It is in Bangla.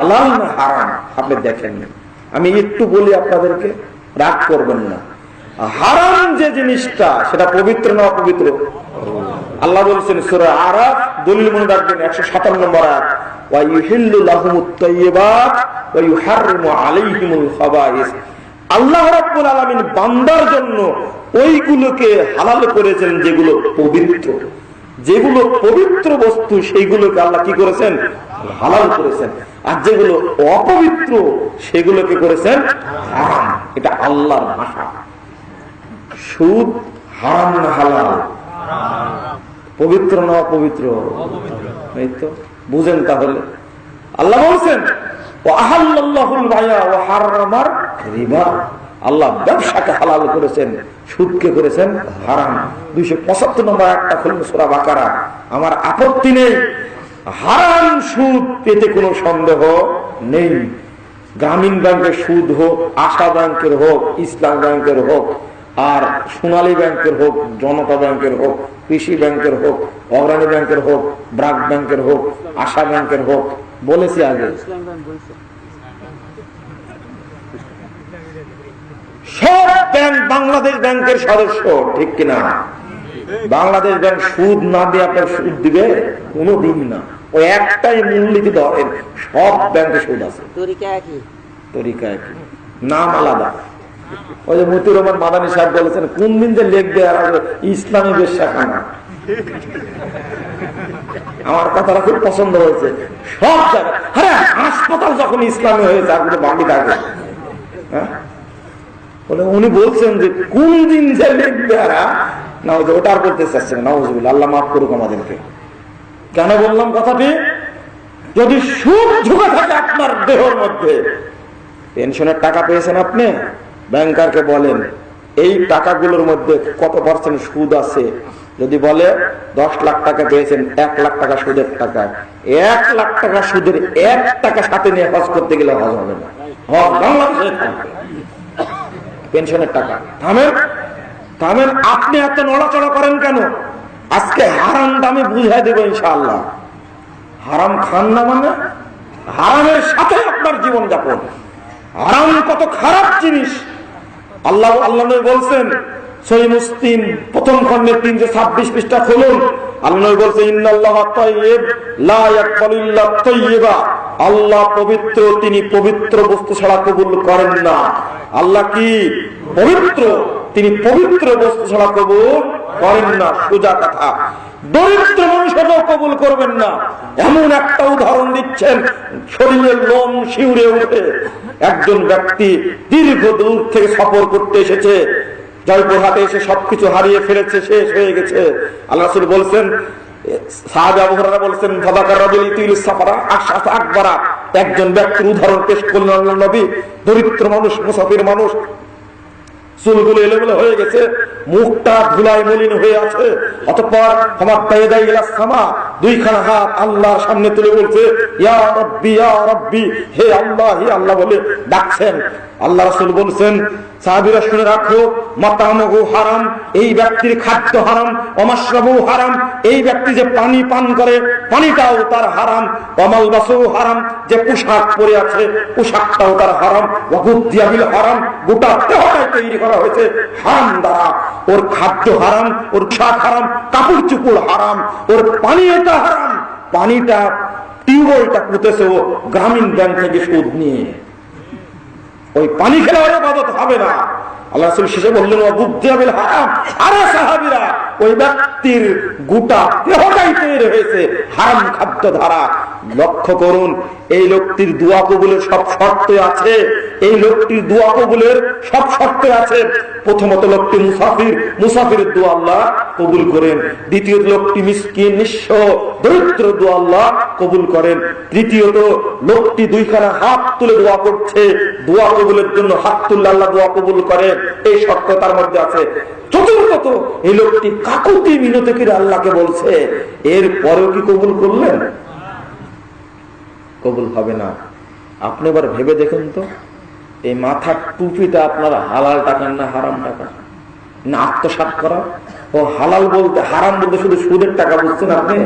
হালাল না হারাম, আপনি দেখেন না। আমি একটু বলি আপনাদেরকে, রাগ করবেন না। হারাম যে জিনিসটা, সেটা পবিত্র না অপবিত্র? আল্লাহ বলছেন একশো সাতান্ন নম্বর বান্দার জন্য ওইগুলোকে হালাল করেছেন যেগুলো পবিত্র। যেগুলো পবিত্র বস্তু, সেইগুলোকে আল্লাহ কি করেছেন? হালাল করেছেন। আর যেগুলো অপবিত্র, সেগুলোকে করেছেন হারাম। এটা আল্লাহর ভাষা। সুদ হারাম না হালাল? পবিত্র না অপবিত্র? এই তো বুঝেন তাহলে। আল্লাহ বলছেন আল্লাহ ব্যবসাকে হালাল করেছেন, সুদকে করেছেন হারাম। দুইশো পঁচাত্তর নম্বর একটা খুলুন সোরা বাকারা। আমার আপত্তি নেই। হারাম সুদ পেতে কোনো সন্দেহ নেই। গ্রামীণ ব্যাংকের সুদ হোক, আশা ব্যাংকের হোক, ইসলাম ব্যাংকের হোক, আর সোনালী ব্যাংকের হোক, জনতা ব্যাংকের হোক, কৃষি ব্যাংকের হোক, অগ্রণী ব্যাংকের হোক, ব্রাক ব্যাংকের হোক, আশা ব্যাংকের হোক, বলেছি আগে। সব ব্যাংক বাংলাদেশ ব্যাংকের সদস্য, ঠিক কিনা? বাংলাদেশ ব্যাংক সুদ না দিয়ে আপনার সুদ দিবে কোনো দিন না। ওই একটাই মূলনীতি ধরেন সব ব্যাংকে সুদ আছে। তরিকা একই। নাম আলাদা। ওই যে মতিউর রহমান মাদানী সাহেব বলেছেন কোন দিন যে লিখবে আর ইসলামী বেশাখানা আমার কথাটা খুব পছন্দ হয়েছে। সব জায়গায়। আরে হাসপাতাল যখন ইসলামী হয়েছে আর কোনো বাকি থাকে উনি বলছেন যে কোন দিন যে লিখবে আর না ওই যে ওটা আর করতে চাচ্ছে না আল্লাহ মাফ করুক আমাদেরকে। কেন বললাম কথাটি? যদি সুখ ঝুঁকে থাকে আপনার দেহের মধ্যে পেনশনের টাকা পেয়েছেন আপনি ব্যাংকারকে বলেন, এই টাকাগুলোর মধ্যে কত পার্সেন্ট সুদ আছে? যদি বলে, দশ লাখ টাকা পেয়েছেন, এক লাখ টাকা সুদের টাকা, এক লাখ টাকা সুদের এক টাকা সাথে নিয়ে হজ করতে গেলে হজ হবে না। পেনশনের টাকা। থামেন। থামেন আপনি এত নড়াচড়া করেন কেন? আজকে হারাম দামে বুঝাই দেবো ইনশাআল্লাহ। হারাম খান না মানে হারামের সাথে আপনার জীবন যাপন হারাম কত খারাপ জিনিস। আল্লাহ আল্লাহ বলছেন সই মুসলিম, প্রথম খন্ডের তিনশো ছাব্বিশ পৃষ্ঠা খুলুন। আল্লাহ তাইয়্যিবা। আল্লাহ পবিত্র, তিনি পবিত্র বস্তু ছাড়া কবুল করেন না। আল্লাহ কি পবিত্র? তিনি পবিত্র বস্তু ছাড়া কবুল করেন না, সোজা কথা। দরিদ্র মানুষেরও কবুল করবেন না। এমন একটা উদাহরণ দিচ্ছেন, শরীরের লোম শিউরে উঠে একজন ব্যক্তি দীর্ঘ দূর থেকে সফর করতে এসেছে। জয়পুরহাটে এসে সবকিছু হারিয়ে ফেলেছে, শেষ হয়ে গেছে। আল্লাহ বলছেন একজন ব্যক্তির উদাহরণ পেশ করলেন নবী। দরিদ্র মানুষ, মুসাফির মানুষ চুলগুলো এলোমেলো হয়ে গেছে, মুখটা ধুলায় মলিন হয়ে আছে, অতঃপর আমার পেয়ে দেয় গেলাস সামা। দুইখানা হাত আল্লাহর সামনে তুলে বলছে, ইয়া রব্বি হে আল্লাহ হে আল্লাহ বলে ডাকছেন। আল্লাহ রাসূল বলছেন, সাহাবীরা শুনে রাখো, মাতামহু হারাম, এই ব্যক্তির খাদ্য হারাম, অমাশরাবু হারাম, এই ব্যক্তি যে পানি পান করে, পানিটাও তার হারাম অমাল বাসু হারাম, যে পোশাক পরে আছে, পোশাকটাও তার হারাম ওয়াগুদ্দিয়াবিল হারাম, গোটা তৈরি করা হয়েছে হারাম দ্বারা। ওর খাদ্য হারাম, ওর শাক হারাম, কাপড় চুপড় হারাম, ওর পানীয়টা হারাম। পানিটা টিউবওয়েলটা পুঁতেছে ও গ্রামীণ ব্যাংক থেকে সুদ নিয়ে। ওই পানি খেলে ওর ইবাদত হবে না। আল্লাহ শেষে বললেন ওই ব্যক্তির গোটা দেহটাই তৈরি হয়েছে, হারাম খাদ্য ধারা লক্ষ্য করুন, এই লোকটির দোয়া কবুলের সব শর্ত আছে। এই লোকটির দোয়া কবুলের সব শর্ত আছে। প্রথমত লোকটি মুসাফির, মুসাফিরের দোয়া আল্লাহ কবুল করেন। দ্বিতীয় লোকটি মিসকিন, নিঃস্ব, দরিদ্র দোয়া আল্লাহ কবুল করেন। তৃতীয়ত লোকটি দুইখানা হাত তুলে দোয়া করছে। দোয়া কবুলের জন্য হাত তুললে আল্লাহ দোয়া কবুল করেন। এই শর্ত তার মধ্যে আছে। চতুর্থত, এই লোকটি কাকুতি মিনতি করে আল্লাহকে বলছে এর পরেও কি কবুল করলেন? কবুল হবে না। আপনি এবার ভেবে দেখুন তো, এই মাথার টুপিটা আপনার হালাল টাকার না হারাম টাকা না আত্মসাত করা ও হালাল বলতে হারাম বলতে শুধু সুদের টাকা বুঝছেন আপনি?